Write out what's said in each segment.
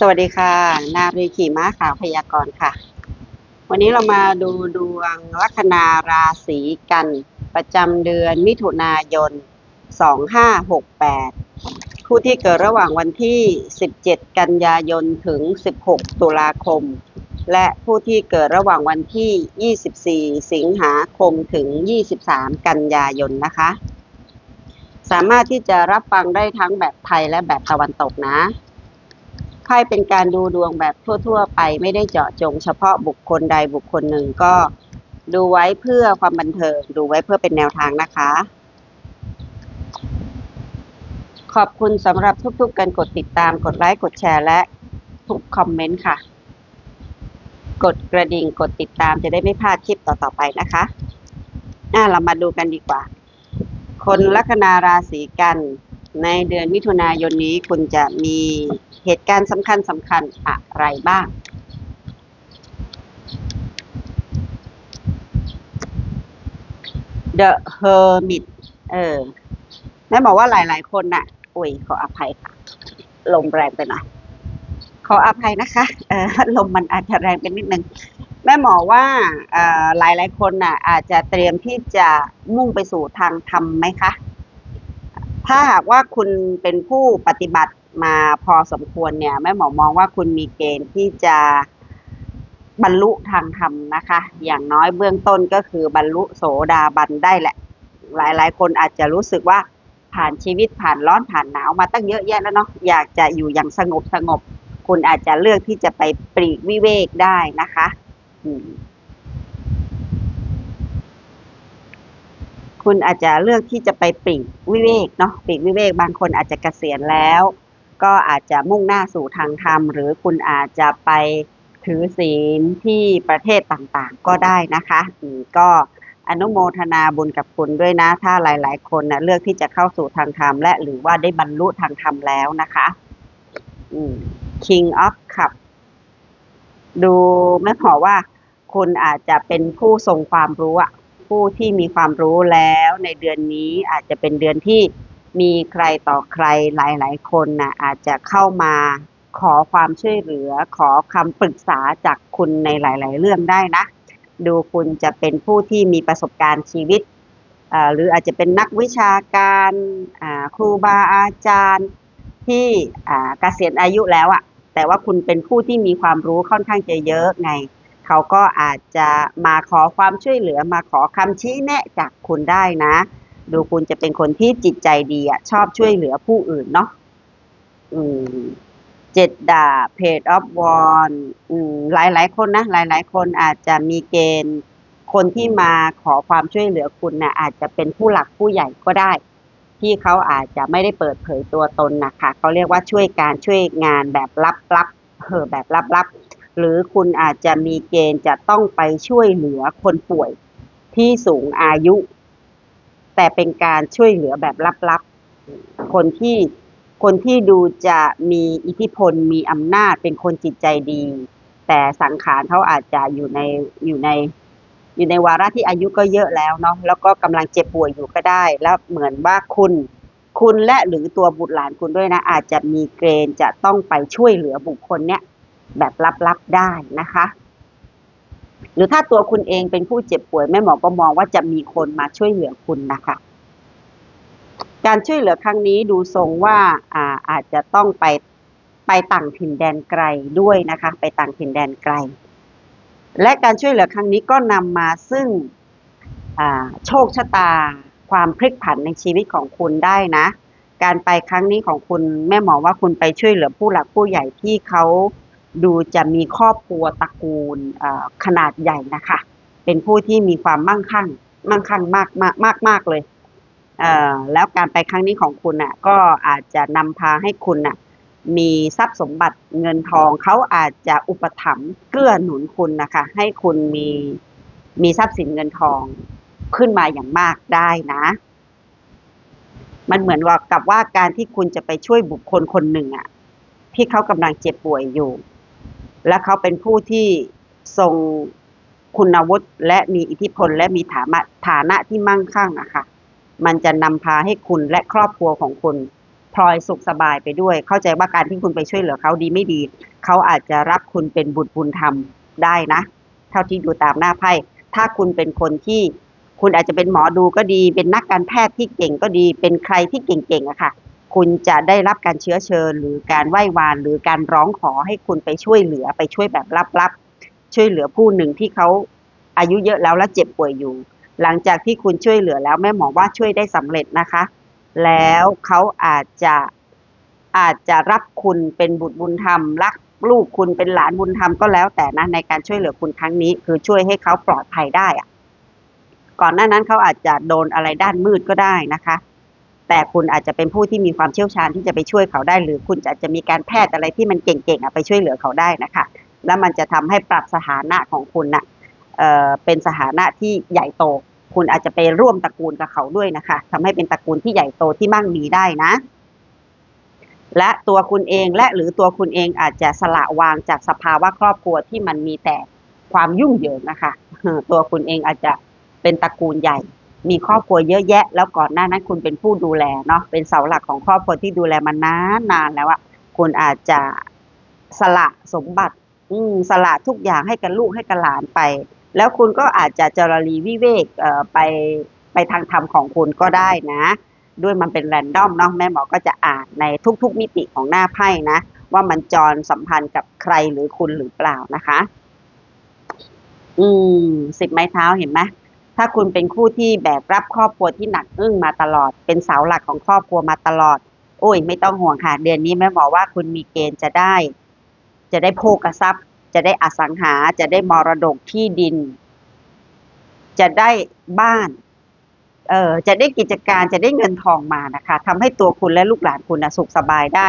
สวัสดีค่ะ นารีขี่ม้าขาวพยากรณ์ค่ะ วันนี้เรามาดูดวงลัคนาราศีกัน ประจำเดือนมิถุนายน 2568 ผู้ที่เกิดระหว่างวันที่ 17 กันยายนถึง 16 ตุลาคม และผู้ที่เกิดระหว่างวันที่ 24 สิงหาคมถึง 23 กันยายนนะคะ สามารถที่จะรับฟังได้ทั้งแบบไทยและแบบตะวันตกนะ ไพ่เป็นการดูดวงแบบทั่ว ๆ ไปไม่ได้เจาะจง เฉพาะบุคคลใดบุคคลหนึ่งก็ดูไว้เพื่อความบันเทิง ดูไว้เพื่อเป็นแนวทางนะคะ ขอบคุณสำหรับทุกๆการกดติดตามกดไลค์กดแชร์และทุกคอมเมนต์ค่ะ กดกระดิ่งกดติดตามจะได้ไม่พลาดคลิปต่อๆไปนะคะอะเรามาดูกันดีกว่า คนลัคนาราศีกัน ในเดือนมิถุนายนนี้คุณจะมี เหตุการณ์สำคัญสำคัญอะไรบ้าง The Hermit เออแม่บอกว่าหลาย ๆ คนน่ะ อุ้ยขออภัยค่ะ ลมแรงไปหน่อย ขออภัยนะคะ เออลมมันอาจจะแรงไปนิดนึง แม่หมอว่าเอ่อหลายคนน่ะ อาจจะเตรียมที่จะมุ่งไปสู่ทางธรรมไหมคะ ถ้าหากว่าคุณเป็นผู้ปฏิบัติ มาพอสมควรเนี่ยแม่หมอมองว่าคุณมีเกณฑ์ที่จะบรรลุทางธรรมนะคะ อย่างน้อยเบื้องต้นก็คือบรรลุโสดาบันได้แหละ หลายๆ คนอาจจะรู้สึกว่าผ่านชีวิตผ่านร้อนผ่านหนาวมาตั้งเยอะแยะแล้วเนาะอยากจะอยู่อย่างสงบสงบ คุณอาจจะเลือกที่จะไปปลีกวิเวกได้นะคะคุณอาจจะเลือกที่จะไปปลีกวิเวกเนาะปลีกวิเวกบางคนอาจจะเกษียณแล้ว ก็อาจจะมุ่งหน้าสู่ทางธรรม หรือคุณอาจจะไปถือศีลที่ประเทศต่างๆ ก็ได้นะคะอืมก็อนุโมทนาบุญกับคุณด้วยนะ ถ้าหลายๆ คนนะเลือกที่จะเข้าสู่ทางธรรมและหรือว่าได้บรรลุทางธรรมแล้วนะคะอืม King of Cup ดูแม่หอว่าคุณอาจจะเป็นผู้ทรงความรู้อะผู้ที่มีความรู้แล้วในเดือนนี้อาจจะเป็นเดือนที่ มีใครต่อใครหลาย ๆ คนนะอาจจะเข้ามาขอความช่วยเหลือขอคำปรึกษาจากคุณในหลาย ๆ เรื่องได้นะ ดูคุณจะเป็นผู้ที่มีประสบการณ์ชีวิต หรืออาจจะเป็นนักวิชาการครูบาอาจารย์ที่เกษียณอายุแล้วอะแต่ว่าคุณเป็นผู้ที่มีความรู้ค่อนข้างจะเยอะไง เขาก็อาจจะมาขอความช่วยเหลือมาขอคำชี้แนะจากคุณได้นะ ดูคุณจะเป็นคนที่จิตใจดีอะ ชอบช่วยเหลือผู้อื่นเนาะอืมเจ็ดดาเพจออฟวอนอืมหลายหลายคนนะ หลายหลายคนอาจจะมีเกณฑ์คนที่มาขอความช่วยเหลือคุณนะอาจจะเป็นผู้หลักผู้ใหญ่ก็ได้ ที่เขาอาจจะไม่ได้เปิดเผยตัวตนนะคะเขาเรียกว่าช่วยการช่วยงานแบบลับๆเออแบบลับๆหรือคุณอาจจะมีเกณฑ์จะต้องไปช่วยเหลือคนป่วยที่สูงอายุ แต่เป็นการช่วยเหลือแบบลับๆ คนที่คนที่ดูจะมีอิทธิพลมีอำนาจเป็นคนจิตใจดี แต่สังขารเขาอาจจะอยู่ในอยู่ในอยู่ในวาระที่อายุก็เยอะแล้วเนาะแล้วก็กำลังเจ็บป่วยอยู่ก็ได้ แล้วเหมือนว่าคุณ คุณและหรือตัวบุตรหลานคุณด้วยนะ อาจจะมีเกณฑ์จะต้องไปช่วยเหลือบุคคลเนี้ยแบบลับๆได้นะคะ หรือถ้าตัวคุณเองเป็นผู้เจ็บป่วยแม่หมอก็มองว่าจะมีคนมาช่วยเหลือคุณนะคะ การช่วยเหลือครั้งนี้ดูทรงว่าอาอาจจะต้องไปไปต่างถิ่นแดนไกลด้วยนะคะ ไปต่างถิ่นแดนไกล และการช่วยเหลือครั้งนี้ก็นำมาซึ่งโชคชะตา ความพลิกผันในชีวิตของคุณได้นะ การไปครั้งนี้ของคุณแม่หมอว่าคุณไปช่วยเหลือผู้หลักผู้ใหญ่ที่เขา ดูจะมีครอบครัวตระกูลขนาดใหญ่นะคะ เป็นผู้ที่มีความมั่งคั่ง มั่งคั่งมากมากมากมากเลยเออแล้วการไปครั้งนี้ของคุณน่ะก็อาจจะนำพาให้คุณน่ะมีทรัพย์สมบัติเงินทองเขาอาจจะอุปถัมภ์เกื้อหนุนคุณนะคะ ให้คุณมีมีทรัพย์สินเงินทองขึ้นมาอย่างมากได้นะ มันเหมือนว่ากับว่าการที่คุณจะไปช่วยบุคคลคนหนึ่งอะที่เขากำลังเจ็บป่วยอยู่ และเขาเป็นผู้ที่ทรงคุณวุฒิและมีอิทธิพลและมีฐานะฐานะที่มั่งคั่งอะค่ะ มันจะนำพาให้คุณและครอบครัวของคุณพลอยสุขสบายไปด้วย เข้าใจว่าการที่คุณไปช่วยเหลือเขาดีไม่ดี เขาอาจจะรับคุณเป็นบุตรบุญธรรมได้นะ เท่าที่ดูตามหน้าไพ่ ถ้าคุณเป็นคนที่คุณอาจจะเป็นหมอดูก็ดี เป็นนักการแพทย์ที่เก่งก็ดี เป็นใครที่เก่งๆอะค่ะ คุณจะได้รับการเชื้อเชิญ หรือการไหว้วาน หรือการร้องขอให้คุณไปช่วยเหลือไปช่วยแบบลับๆ ช่วยเหลือผู้หนึ่งที่เขาอายุเยอะแล้วและเจ็บป่วยอยู่ หลังจากที่คุณช่วยเหลือแล้วแม่หมอว่าช่วยได้สำเร็จนะคะ แล้วเขาอาจจะอาจจะรับคุณเป็นบุตรบุญธรรมรักลูกคุณเป็นหลานบุญธรรมก็แล้วแต่นะในการช่วยเหลือคุณครั้งนี้ คือช่วยให้เขาปลอดภัยได้อะก่อนหน้านั้นเขาอาจจะโดนอะไรด้านมืดก็ได้นะคะ แต่คุณอาจจะเป็นผู้ที่มีความเชี่ยวชาญที่จะไปช่วยเขาได้ หรือคุณอาจจะมีการแพทย์อะไรที่มันเก่งๆอะไปช่วยเหลือเขาได้นะคะ แล้วมันจะทำให้ปรับสถานะของคุณน่ะเเป็นสถานะที่ใหญ่โต คุณอาจจะไปร่วมตระกูลกับเขาด้วยนะคะทำให้เป็นตระกูลที่ใหญ่โตที่มั่งมีได้นะ และตัวคุณเองและหรือตัวคุณเองอาจจะสละวางจากสภาวะครอบครัวที่มันมีแต่ความยุ่งเหยิงนะคะ ตัวคุณเองอาจจะเป็นตระกูลใหญ่ มีครอบครัวเยอะแยะ แล้วก่อนหน้านั้นคุณเป็นผู้ดูแลเนาะเป็นเสาหลักของครอบครัวที่ดูแลมานานนานแล้วอะคุณอาจจะสละสมบัติ อืสละทุกอย่างให้กับลูกให้กับหลานไป แล้วคุณก็อาจจะจรลีวิเวกเอ่อไปไปทางธรรมของคุณก็ได้นะ ด้วยมันเป็นแรนดอมเนาะแม่หมอก็จะอ่านในทุกๆมิติของหน้าไพ่นะ ว่ามันจรสัมพันธ์กับใครหรือคุณหรือเปล่านะคะ อืมสิบไม้เท้าเห็นไหม ถ้าคุณเป็นคู่ที่แบกรับครอบครัวที่หนักอึ้งมาตลอด เป็นเสาหลักของครอบครัวมาตลอด โอ้ย ไม่ต้องห่วงค่ะ เดือนนี้แม่หมอว่าคุณมีเกณฑ์จะได้ จะได้โภกทรัพย์ จะได้อสังหา จะได้มรดกที่ดิน จะได้บ้าน เอ่อจะได้กิจการจะได้เงินทองมานะคะทำให้ตัวคุณและลูกหลานคุณนะสุขสบายได้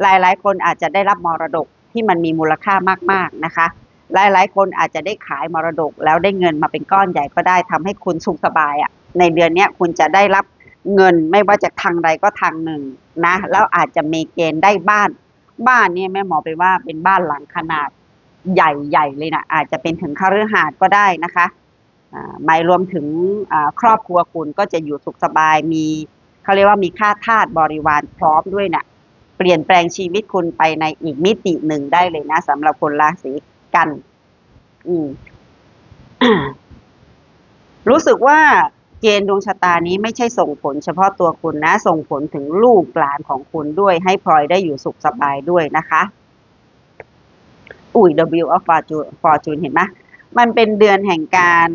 หลายๆ คนอาจจะได้รับมรดกที่มันมีมูลค่ามากๆนะคะ หลายๆ คนอาจจะได้ขายมรดก แล้วได้เงินมาเป็นก้อนใหญ่ก็ได้ทำให้คุณสุขสบายอะ่ะในเดือนเนี้ยคุณจะได้รับเงินไม่ว่าจะทางใดก็ทางหนึ่งนะแล้วอาจจะมีเกณฑ์ได้บ้าน บ้านเนี่ยแม่หมอไปว่าเป็นบ้านหลังขนาดใหญ่ๆเลยนะอาจจะเป็นถึงคฤหาสน์ก็ได้นะคะอ่าหมายรวมถึงครอบครัวคุณก็จะอยู่สุขสบายมีเขาเรียกว่ามีค่าทาสบริวารพร้อมด้วยนะเปลี่ยนแปลงชีวิตคุณไปในอีกมิติหนึ่งได้เลยนะสำหรับคนราศี กัน อืมรู้สึกว่าเกณฑ์ดวงชะตานี้ไม่ใช่ส่งผลเฉพาะตัวคุณนะ ส่งผลถึงลูกหลานของคุณด้วย ให้พลอยได้อยู่สุขสบายด้วยนะคะ อุ้ย W of Fortune Fortune เห็นไหมมันเป็นเดือนแห่งการ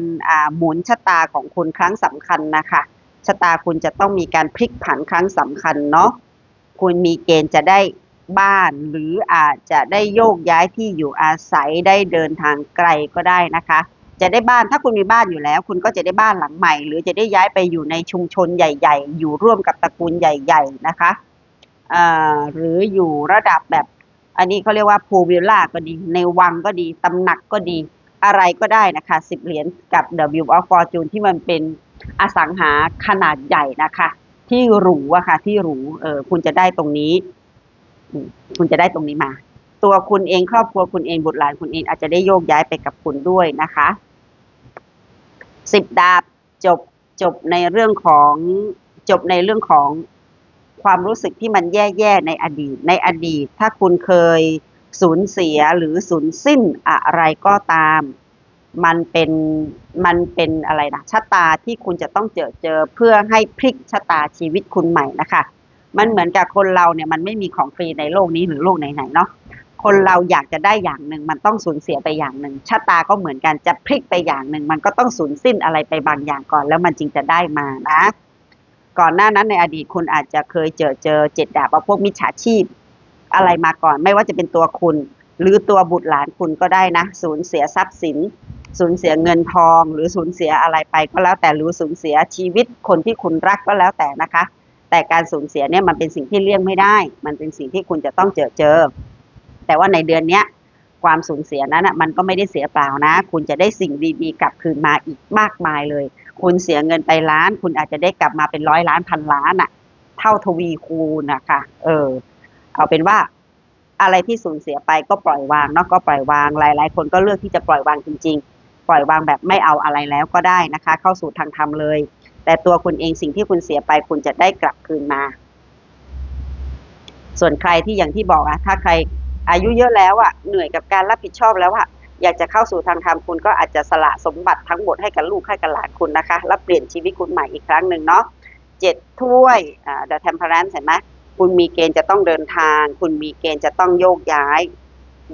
หมุนชะตาของคุณครั้งสำคัญนะคะชะตาคุณจะต้องมีการพลิกผันครั้งสำคัญเนาะคุณมีเกณฑ์จะได้ บ้าน หรืออาจจะได้โยกย้ายที่อยู่อาศัยได้เดินทางไกลก็ได้นะคะ จะได้บ้านถ้าคุณมีบ้านอยู่แล้ว คุณก็จะได้บ้านหลังใหม่ หรือจะได้ย้ายไปอยู่ในชุมชนใหญ่ ๆ อยู่ร่วมกับตระกูลใหญ่ ๆ นะคะอ่าหรืออยู่ระดับแบบ อันนี้เขาเรียกว่าพูวิลล่าก็ดี ในวังก็ดีตำหนักก็ดีอะไรก็ได้นะคะสิบเหรียญกับ W of Fortune ที่มันเป็นอสังหาขนาดใหญ่นะคะ ที่หรูอะค่ะที่หรูเออคุณจะได้ตรงนี้ คุณจะได้ตรงนี้มา ตัวคุณเองครอบครัวคุณเองบุตรหลานคุณเองอาจจะได้โยกย้ายไปกับคุณด้วยนะคะสิบดาบจบจบในเรื่องของจบในเรื่องของความรู้สึกที่มันแย่ๆในอดีต ในอดีต ถ้าคุณเคยสูญเสียหรือสูญสิ้นอะไรก็ตาม มันเป็นมันเป็นอะไรนะชะตาที่คุณจะต้องเจอเจอเพื่อให้พลิกชะตาชีวิตคุณใหม่นะคะ มันเหมือนกับคนเราเนี่ยมันไม่มีของฟรีในโลกนี้หรือโลกไหนๆเนาะคนเราอยากจะได้อย่างหนึ่งมันต้องสูญเสียไปอย่างหนึ่งชะตาก็เหมือนกันจะพลิกไปอย่างหนึ่งมันก็ต้องสูญสิ้นอะไรไปบางอย่างก่อน แล้วมันจึงจะได้มานะ ก่อนหน้านั้นในอดีตคุณอาจจะเคยเจอเจอเจ็ดดาบว่าพวกมิจฉาชีพ อะไรมาก่อน ไม่ว่าจะเป็นตัวคุณ หรือตัวบุตรหลานคุณก็ได้นะสูญเสียทรัพย์สินสูญเสียเงินทอง หรือสูญเสียอะไรไปก็แล้วแต่หรือสูญเสียชีวิตคนที่คุณรักก็แล้วแต่นะคะ แต่การสูญเสียเนี่ยมันเป็นสิ่งที่เลี่ยงไม่ได้ มันเป็นสิ่งที่คุณจะต้องเจอเจอ แต่ว่าในเดือนเนี้ยความสูญเสียนั้นนะมันก็ไม่ได้เสียเปล่านะ คุณจะได้สิ่งดีๆ กลับคืนมาอีกมากมายเลย คุณเสียเงินไปล้าน คุณอาจจะได้กลับมาเป็นร้อยล้านพันล้านอะ เท่าทวีคูณนะคะเออ เอาเป็นว่าอะไรที่สูญเสียไปก็ปล่อยวางเนาะก็ปล่อยวางหลาย ๆ คนก็เลือกที่จะปล่อยวางจริง ๆ ปล่อยวางแบบไม่เอาอะไรแล้วก็ได้นะคะ เข้าสู่ทางธรรมเลย แต่ตัวคุณเองสิ่งที่คุณเสียไปคุณจะได้กลับคืนมา ส่วนใครที่อย่างที่บอกอะถ้าใครอายุเยอะแล้วอะเหนื่อยกับการรับผิดชอบแล้วอะอยากจะเข้าสู่ทางธรรมคุณก็อาจจะสละสมบัติทั้งหมดให้กับลูกให้กับหลานคุณนะคะ แล้วเปลี่ยนชีวิตคุณใหม่อีกครั้งหนึ่งเนาะเจ็ดถ้วยอ่า The Temperance เห็นไหมคุณมีเกณฑ์จะต้องเดินทาง คุณมีเกณฑ์จะต้องโยกย้าย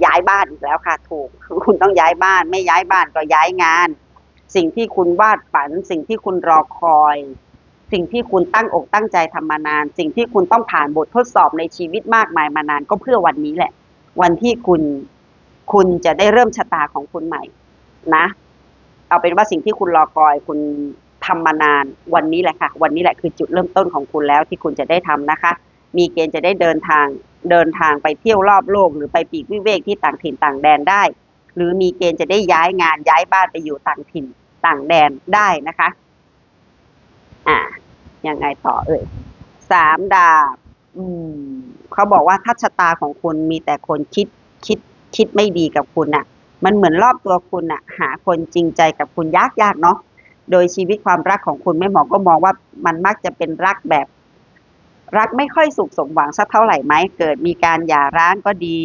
ย้ายบ้านอีกแล้วค่ะ ถูก คุณต้องย้ายบ้าน ไม่ย้ายบ้านก็ย้ายงาน สิ่งที่คุณวาดฝัน สิ่งที่คุณรอคอย สิ่งที่คุณตั้งอกตั้งใจทำมานาน สิ่งที่คุณต้องผ่านบททดสอบในชีวิตมากมายมานาน ก็เพื่อวันนี้แหละ วันที่คุณคุณจะได้เริ่มชะตาของคุณใหม่ นะ เอาเป็นว่าสิ่งที่คุณรอคอย คุณทำมานานวันนี้แหละค่ะ วันนี้แหละคือจุดเริ่มต้นของคุณแล้วที่คุณจะได้ทำนะคะ มีเกณฑ์จะได้เดินทางเดินทางไปเที่ยวรอบโลก หรือไปปีกวิเวกที่ต่างถิ่นต่างแดนได้ หรือมีเกณฑ์จะได้ย้ายงานย้ายบ้านไปอยู่ต่างถิ่น ต่างแดนได้นะคะ อ่า ยังไงต่อเอ่ยสามดาบ อืมเขาบอกว่าทัชะตาของคุณมีแต่คนคิดคิดคิดไม่ดีกับคุณน่ะ มันเหมือนรอบตัวคุณน่ะ หาคนจริงใจกับคุณยากยากเนาะ โดยชีวิตความรักของคุณแม่หมอก็มองว่ามันมักจะเป็นรักแบบ รักไม่ค่อยสุขสมหวังสักเท่าไหร่ไหม เกิดมีการหย่าร้างก็ดี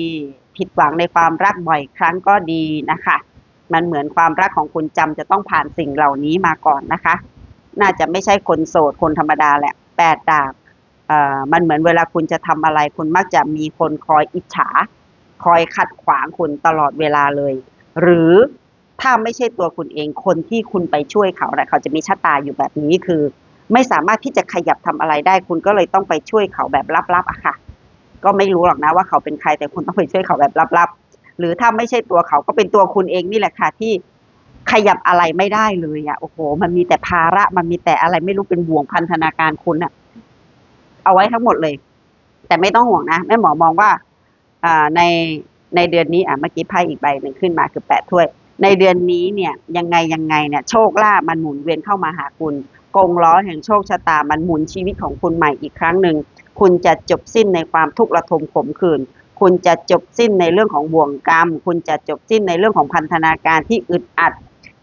ผิดหวังในความรักบ่อยครั้งก็ดีนะคะ มันเหมือนความรักของคุณจำจะต้องผ่านสิ่งเหล่านี้มาก่อนนะคะ น่าจะไม่ใช่คนโสดคนธรรมดาแหละแปดดาบมันเหมือนเวลาคุณจะทำอะไร คุณมักจะมีคนคอยอิจฉา คอยขัดขวางคุณตลอดเวลาเลย หรือถ้าไม่ใช่ตัวคุณเองคนที่คุณไปช่วยเขานะเขาจะมีชะตาอยู่แบบนี้คือ ไม่สามารถที่จะขยับทำอะไรได้ คุณก็เลยต้องไปช่วยเขาแบบลับๆอะค่ะ ก็ไม่รู้หรอกนะว่าเขาเป็นใครแต่คุณต้องไปช่วยเขาแบบลับๆ หรือถ้าไม่ใช่ตัวเขาก็เป็นตัวคุณเองนี่แหละค่ะที่ขยับอะไรไม่ได้เลยอะโอ้โห มันมีแต่ภาระ มันมีแต่อะไรไม่รู้เป็นบ่วงพันธนาการคุณอะเอาไว้ทั้งหมดเลย แต่ไม่ต้องห่วงนะแม่หมอมองว่าอ่าในในเดือนนี้อะเมื่อกี้ไพ่อีกใบหนึ่งขึ้นมาคือแปดถ้วย ในเดือนนี้เนี่ย ยังไงยังไงเนี่ย โชคลาภมันหมุนเวียนเข้ามาหาคุณกงล้อแห่งโชคชะตามันหมุนชีวิตของคุณใหม่อีกครั้งหนึ่งคุณจะจบสิ้นในความทุกข์ระทมขมขื่น คุณจะจบสิ้นในเรื่องของบ่วงกรรม คุณจะจบสิ้นในเรื่องของพันธนาการที่อึดอัด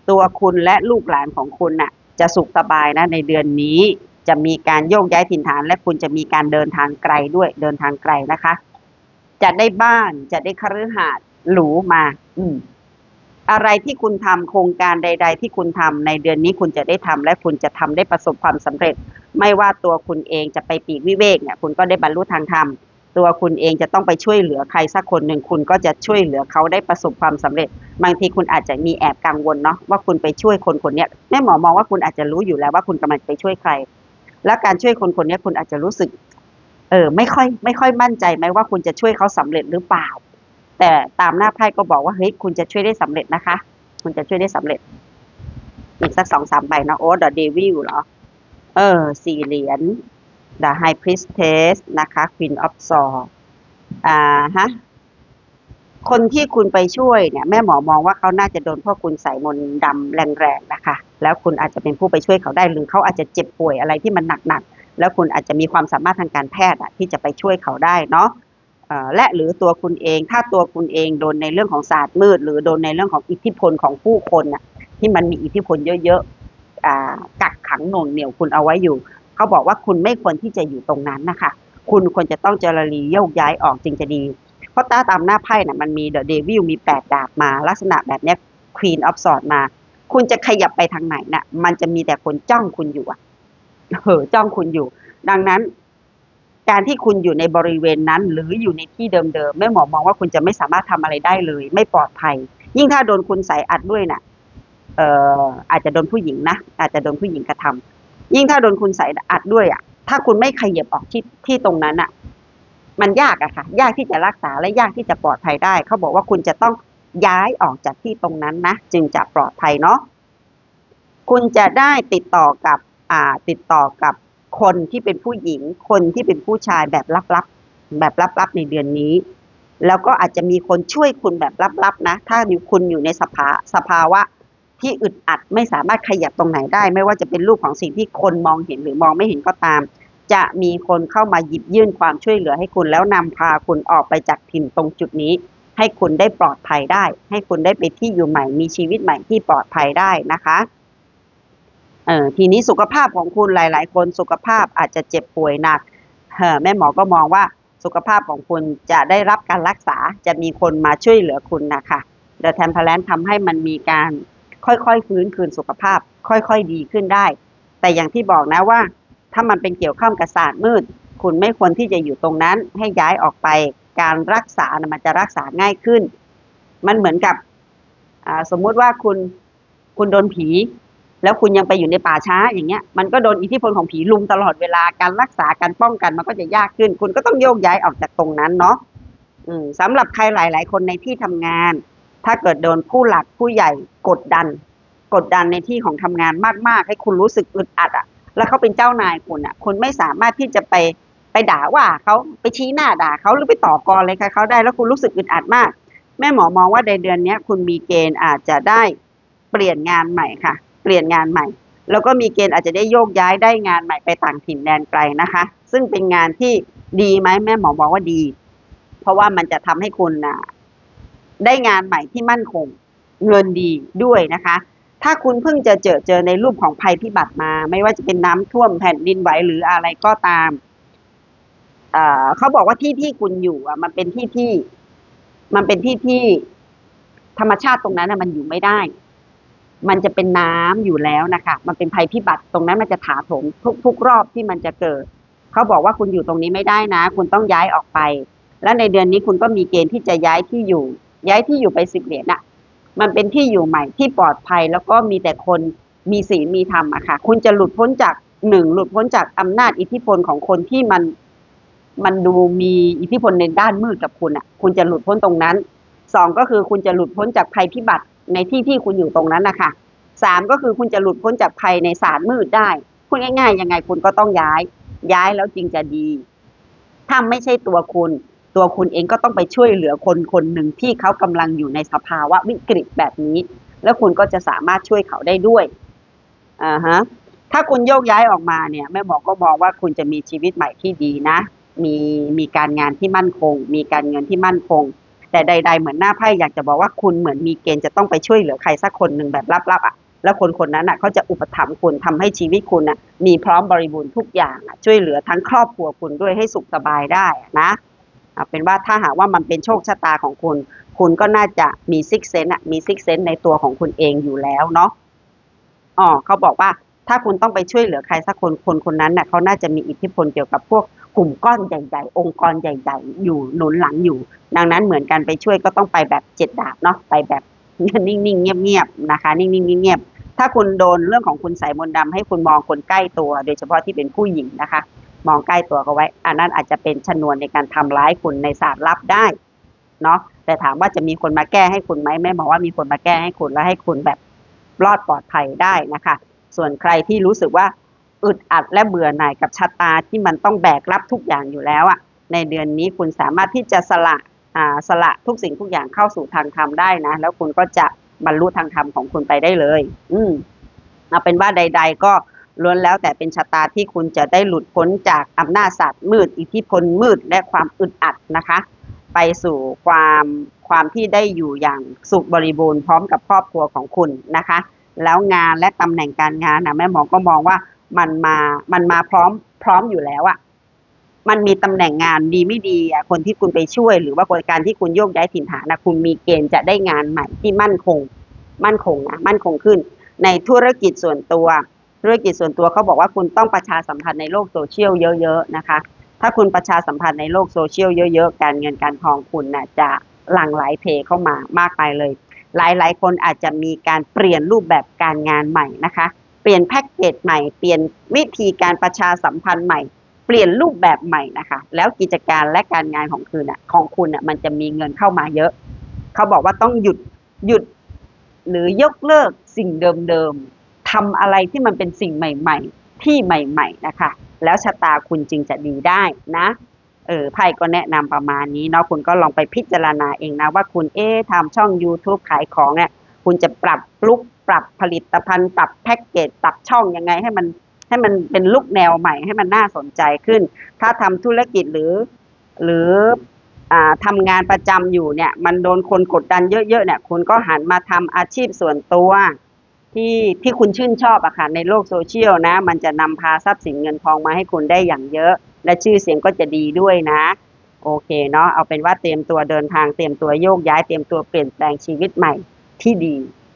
ตัวคุณและลูกหลานของคุณน่ะจะสุขสบายนะในเดือนนี้ จะมีการโยกย้ายถิ่นฐาน และคุณจะมีการเดินทางไกลด้วยเดินทางไกลนะคะ จะได้บ้านจะได้คฤหาสน์หรูมา อืมอะไรที่คุณทำโครงการใด ๆ ที่คุณทำในเดือนนี้คุณจะได้ทำและคุณจะทำได้ประสบความสำเร็จ ไม่ว่าตัวคุณเองจะไปปีกวิเวกเนี่ยคุณก็ได้บรรลุทางธรรม ตัวคุณเองจะต้องไปช่วยเหลือใครสักคนหนึ่งคุณก็จะช่วยเหลือเขาได้ประสบความสำเร็จ บางทีคุณอาจจะมีแอบกังวลเนาะว่าคุณไปช่วยคนคนนี้แม่หมอมองว่าคุณอาจจะรู้อยู่แล้วว่าคุณกำลังไปช่วยใคร และการช่วยคนคนนี้คุณอาจจะรู้สึก เออ ไม่ค่อย ไม่ค่อยมั่นใจไหมว่าคุณจะช่วยเขาสำเร็จหรือเปล่า แต่ตามหน้าไพ่ก็บอกว่าเฮ้ยคุณจะช่วยได้สำเร็จนะคะ คุณจะช่วยได้สำเร็จอีกสักสองสามใบนะโอ้เดอเดวิลเหรอเออสี่เหรียญ The High Priestess นะคะ Queen of sword อ่าฮะคนที่คุณไปช่วยเนี่ยแม่หมอมองว่าเขาน่าจะโดนพ่อคุณใส่มนดำแรงๆนะคะ แล้วคุณอาจจะเป็นผู้ไปช่วยเขาได้หรือเขาอาจจะเจ็บป่วยอะไรที่มันหนักๆแล้วคุณอาจจะมีความสามารถทางการแพทย์อะที่จะไปช่วยเขาได้เนาะและหรือตัวคุณเองถ้าตัวคุณเองโดนในเรื่องของศาสตร์มืด หรือโดนในเรื่องของอิทธิพลของผู้คนน่ะที่มันมีอิทธิพลเยอะๆอกักขังหน่วงเหนี่ยวคุณเอาไว้อยู่ เขาบอกว่าคุณไม่ควรที่จะอยู่ตรงนั้นนะคะ คุณควรจะต้องเจรลีโยกย้ายออกจึงจะดี เพราะตาตามหน้าไพ่น่ะมันมีเดอะเดวิลมีแปดดาบมา ลักษณะแบบนี้ควีนออฟสอดมา คุณจะขยับไปทางไหนน่ะ มันจะมีแต่คนจ้องคุณอยู่อะเออจ้องคุณอยู่ ดังนั้น การที่คุณอยู่ในบริเวณนั้น หรืออยู่ในที่เดิมๆแม่หมอมองว่าคุณจะไม่สามารถทำอะไรได้เลย ไม่ปลอดภัย ยิ่งถ้าโดนคุณใส่อัดด้วยน่ะเอ่ออาจจะโดนผู้หญิงนะอาจจะโดนผู้หญิงกระทำ ยิ่งถ้าโดนคุณใส่อัดด้วยอะ ถ้าคุณไม่ขยับออกที่ที่ตรงนั้นอะ มันยากอะค่ะ ยากที่จะรักษาและยากที่จะปลอดภัยได้ เขาบอกว่าคุณจะต้องย้ายออกจากที่ตรงนั้นนะจึงจะปลอดภัยเนาะคุณจะได้ติดต่อกับอ่าติดต่อกับคนที่เป็นผู้หญิง คนที่เป็นผู้ชายแบบลับๆแบบลับๆในเดือนนี้ แล้วก็อาจจะมีคนช่วยคุณแบบลับๆนะ ถ้าคุณอยู่ในสภาสภาวะ ที่อึดอัดไม่สามารถขยับตรงไหนได้ ไม่ว่าจะเป็นรูปของสิ่งที่คนมองเห็นหรือมองไม่เห็นก็ตาม จะมีคนเข้ามาหยิบยื่นความช่วยเหลือให้คุณแล้วนำพาคุณออกไปจากถิ่นตรงจุดนี้ ให้คุณได้ปลอดภัยได้ ให้คุณได้ไปที่อยู่ใหม่ มีชีวิตใหม่ที่ปลอดภัยได้นะคะเออทีนี้สุขภาพของคุณหลาย ๆ คนสุขภาพอาจจะเจ็บป่วยหนักเออแม่หมอก็มองว่าสุขภาพของคุณจะได้รับการรักษาจะมีคนมาช่วยเหลือคุณนะคะเดอะแทมเพลนทำให้มันมีการ ค่อยๆฟื้นคืนสุขภาพ ค่อยๆดีขึ้นได้ แต่อย่างที่บอกนะว่า ถ้ามันเป็นเกี่ยวข้องกับศาสตร์มืด คุณไม่ควรที่จะอยู่ตรงนั้นให้ย้ายออกไป การรักษานะมันจะรักษาง่ายขึ้น มันเหมือนกับสมมุติว่าคุณคุณโดนผี แล้วคุณยังไปอยู่ในป่าช้าอย่างเงี้ย มันก็โดนอิทธิพลของผีลุมตลอดเวลาการรักษาการป้องกันมันก็จะยากขึ้น คุณก็ต้องโยกย้ายออกจากตรงนั้นเนาะสำหรับใครหลาย ๆ คนในที่ทำงาน ถ้าเกิดโดนผู้หลักผู้ใหญ่กดดัน กดดันในที่ของทำงานมากๆ ให้คุณรู้สึกอึดอัดอะ แล้วเขาเป็นเจ้านายคุณอะ คุณไม่สามารถที่จะไปไปด่าว่าเขาไปชี้หน้าด่าเขาหรือไปต่อกรอะไรกับเขาได้ แล้วคุณรู้สึกอึดอัดมาก แม่หมอมองว่าในเดือนนี้คุณมีเกณฑ์อาจจะได้เปลี่ยนงานใหม่ค่ะ เปลี่ยนงานใหม่ แล้วก็มีเกณฑ์อาจจะได้โยกย้ายได้งานใหม่ไปต่างถิ่นแดนไกลนะคะ ซึ่งเป็นงานที่ดีไหมแม่หมอบอกว่าดี เพราะว่ามันจะทำให้คุณน่ะ ได้งานใหม่ที่มั่นคง เงินดีด้วยนะคะ ถ้าคุณเพิ่งจะเจอเจอในรูปของภัยพิบัติมา ไม่ว่าจะเป็นน้ำท่วมแผ่นดินไหวหรืออะไรก็ตามเอ่อเขาบอกว่าที่ที่คุณอยู่อะ มันเป็นที่ที่ มันเป็นที่ที่ธรรมชาติตรงนั้นมันอยู่ไม่ได้ มันจะเป็นน้ำอยู่แล้วนะคะ มันเป็นภัยพิบัติตรงนั้นมันจะถาโถมทุกทุกรอบที่มันจะเกิด เขาบอกว่าคุณอยู่ตรงนี้ไม่ได้นะ คุณต้องย้ายออกไป และในเดือนนี้คุณก็มีเกณฑ์ที่จะย้ายที่อยู่ ย้ายที่อยู่ไปสิบเหรียญน่ะมันเป็นที่อยู่ใหม่ที่ปลอดภัยแล้วก็มีแต่คนมีศีลมีธรรมอะค่ะ คุณจะหลุดพ้นจากหนึ่งหลุดพ้นจากอำนาจอิทธิพลของคนที่มันมันดูมีอิทธิพลในด้านมืดกับคุณอะคุณจะหลุดพ้นตรงนั้นสองก็คือคุณจะหลุดพ้นจากภัยพิบัติในที่ที่คุณอยู่ตรงนั้นนะคะสามก็คือคุณจะหลุดพ้นจากภัยในศาสตร์มืดได้พูดง่ายๆยังไงคุณก็ต้องย้าย ย้ายแล้วจริงจะดีถ้าไม่ใช่ตัวคุณ ตัวคุณเองก็ต้องไปช่วยเหลือคนคนหนึ่งที่เขากำลังอยู่ในสภาวะวิกฤตแบบนี้ แล้วคุณก็จะสามารถช่วยเขาได้ด้วยอ่าฮะถ้าคุณโยกย้ายออกมาเนี่ยแม่บอกก็มองว่าคุณจะมีชีวิตใหม่ที่ดีนะ มีมีการงานที่มั่นคง มีการเงินที่มั่นคง แต่ใด ๆ เหมือนหน้าไพ่อยากจะบอกว่าคุณเหมือนมีเกณฑ์จะต้องไปช่วยเหลือใครสักคนหนึ่งแบบลับๆอะแล้วคนคนนั้นอะเขาจะอุปถัมภ์คุณทำให้ชีวิตคุณอะมีพร้อมบริบูรณ์ทุกอย่างอะช่วยเหลือทั้งครอบครัวคุณด้วยให้สุขสบายได้นะ เอาเป็นว่าถ้าหากว่ามันเป็นโชคชะตาของคุณ คุณก็น่าจะมีซิกเซนอะมีซิกเซนในตัวของคุณเองอยู่แล้วเนาะอ๋อเขาบอกว่าถ้าคุณต้องไปช่วยเหลือใครสักคนคนคนนั้นน่ะเขาน่าจะมีอิทธิพลเกี่ยวกับพวกกลุ่มก้อนใหญ่ ๆ องค์กรใหญ่ ๆ อยู่หนุนหลังอยู่ ดังนั้นเหมือนกันไปช่วยก็ต้องไปแบบเจ็ดดาบเนาะไปแบบนิ่งๆเงียบๆนะคะ นิ่งๆเงียบๆถ้าคุณโดนเรื่องของคุณใส่มนต์ดำให้คุณมองคนใกล้ตัว โดยเฉพาะที่เป็นผู้หญิงนะคะ มองใกล้ตัวเขาไว้ อันนั้นอาจจะเป็นชนวนในการทำร้ายคุณในศาสตร์ลับได้เนาะแต่ถามว่าจะมีคนมาแก้ให้คุณไหมแม่บอกว่ามีคนมาแก้ให้คุณและให้คุณแบบรอดปลอดภัยได้นะคะ ส่วนใครที่รู้สึกว่าอึดอัดและเบื่อหน่ายกับชะตาที่มันต้องแบกรับทุกอย่างอยู่แล้วอะในเดือนนี้คุณสามารถที่จะสละอ่าสละทุกสิ่งทุกอย่างเข้าสู่ทางธรรมได้นะ แล้วคุณก็จะบรรลุทางธรรมของคุณไปได้เลย อืมเอาเป็นว่าใด ๆ ก็ ล้วนแล้วแต่เป็นชะตาที่คุณจะได้หลุดพ้นจากอำนาจศาสตร์มืด อิทธิพลมืดและความอึดอัดนะคะ ไปสู่ความความที่ได้อยู่อย่างสุขบริบูรณ์พร้อมกับครอบครัวของคุณนะคะ แล้วงานและตำแหน่งการงานนะแม่หมอก็มองว่ามันมามันมาพร้อมพร้อมอยู่แล้วอะมันมีตำแหน่งงานดีไม่ดีอะคนที่คุณไปช่วย หรือว่าการที่คุณโยกย้ายถิ่นฐานนะคุณมีเกณฑ์จะได้งานใหม่ที่มั่นคง มั่นคงนะมั่นคงขึ้น ในธุรกิจส่วนตัว ธุรกิจส่วนตัวเขาบอกว่าคุณต้องประชาสัมพันธ์ในโลกโซเชียลเยอะๆนะคะถ้าคุณประชาสัมพันธ์ในโลกโซเชียลเยอะๆ การเงินการทองคุณน่ะจะหลั่งไหลเทเข้ามามากไปเลย หลายๆ คนอาจจะมีการเปลี่ยนรูปแบบการงานใหม่นะคะ เปลี่ยนแพ็กเกจใหม่ เปลี่ยนวิธีการประชาสัมพันธ์ใหม่ เปลี่ยนรูปแบบใหม่นะคะ แล้วกิจการและการงานของคุณน่ะของคุณน่ะมันจะมีเงินเข้ามาเยอะ เขาบอกว่าต้องหยุดหยุดหรือยกเลิกสิ่งเดิมๆ ทำอะไรที่มันเป็นสิ่งใหม่ ๆ ที่ใหม่ ๆ นะคะ แล้วชะตาคุณจึงจะดีได้นะเออไพ่ก็แนะนำประมาณนี้เนาะคุณก็ลองไปพิจารณาเองนะว่าคุณเอ๊ทำช่อง YouTube ขายของเนี่ยคุณจะปรับลุกปรับผลิตภัณฑ์ ปรับแพ็กเกจปรับช่องยังไงให้มันให้มันเป็นลุกแนวใหม่ให้มันน่าสนใจขึ้น ถ้าทำธุรกิจหรือ หรือทำงานประจำอยู่เนี่ย มันโดนคนกดดันเยอะๆเนี่ยคุณก็หันมาทำอาชีพส่วนตัว ที่ที่คุณชื่นชอบอะค่ะในโลกโซเชียลนะ มันจะนำพาทรัพย์สินเงินทองมาให้คุณได้อย่างเยอะ และชื่อเสียงก็จะดีด้วยนะ โอเคเนาะเอาเป็นว่าเตรียมตัวเดินทางเตรียมตัวโยกย้ายเตรียมตัวเปลี่ยนแปลงชีวิตใหม่ที่ดี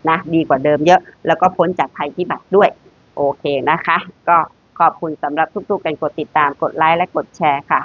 นะดีกว่าเดิมเยอะ แล้วก็พ้นจากภัยพิบัติด้วยโอเคนะคะ ก็ขอบคุณสำหรับทุกๆการกดติดตามกดไลค์และกดแชร์ค่ะ